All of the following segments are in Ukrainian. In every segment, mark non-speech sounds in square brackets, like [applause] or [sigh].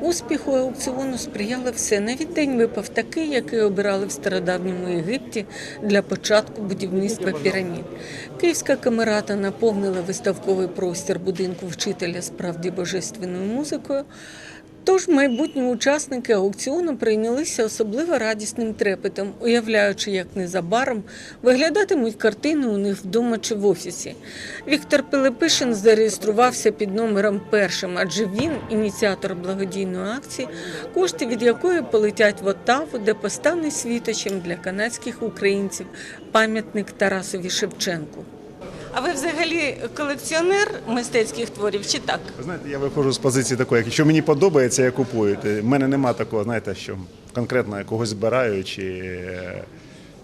Успіху аукціону сприяло все. Навіть день випав такий, який обирали в стародавньому Єгипті для початку будівництва пірамід. Київська камерата наповнила виставковий простір будинку вчителя справді божественною музикою. Тож майбутні учасники аукціону прийнялися особливо радісним трепетом, уявляючи, як незабаром виглядатимуть картини у них вдома чи в офісі. Віктор Пилипишин зареєструвався під номером першим, адже він ініціатор благодійної акції, кошти від якої полетять в Оттаву, де постане світочем для канадських українців пам'ятник Тарасові Шевченку. А ви взагалі колекціонер мистецьких творів чи так? Ви знаєте, я виходжу з позиції такої, якщо мені подобається, я купую. У мене нема такого, знаєте, що конкретно я когось збираю, чи е,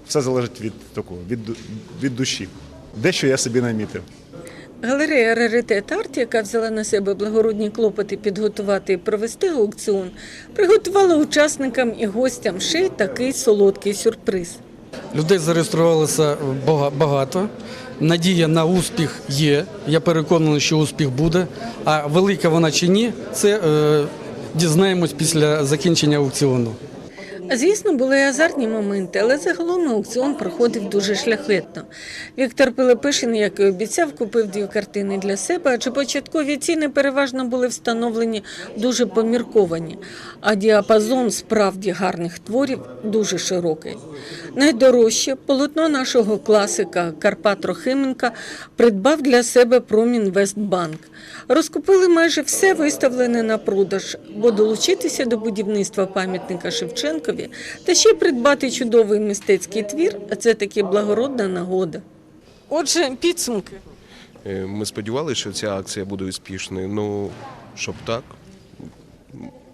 все залежить від такого, від, від душі. Дещо я собі намітив. Галерея Раритет Арт, яка взяла на себе благородні клопоти підготувати і провести аукціон, приготувала учасникам і гостям ще й такий солодкий сюрприз. Людей зареєструвалося бага- багато. Надія на успіх є. Я переконаний, що успіх буде. А велика вона чи ні, це е, дізнаємось після закінчення аукціону. Звісно, були азартні моменти, але загалом аукціон проходив дуже шляхетно. Віктор Пилипишин, як і обіцяв, купив дві картини для себе, адже початкові ціни переважно були встановлені дуже помірковані, а діапазон справді гарних творів дуже широкий. Найдорожче полотно нашого класика Карпа Трохименка придбав для себе Промінвестбанк. Розкупили майже все виставлене на продаж, бо долучитися до будівництва пам'ятника Шевченкові та ще придбати чудовий мистецький твір це таки благородна нагода. Отже, підсумки. Е, Ми сподівалися, що ця акція буде успішною. Ну, щоб так,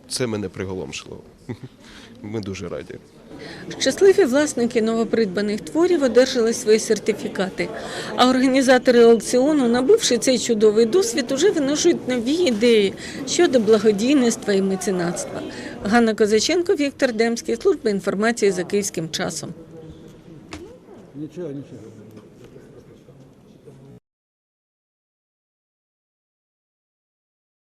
це мене приголомшило. [laughs] Ми дуже раді. Щасливі власники новопридбаних творів одержали свої сертифікати. А організатори аукціону, набувши цей чудовий досвід, уже виношують нові ідеї щодо благодійництва і меценатства. Ганна Козаченко, Віктор Демський, служба інформації за київським часом. Нічого, нічого.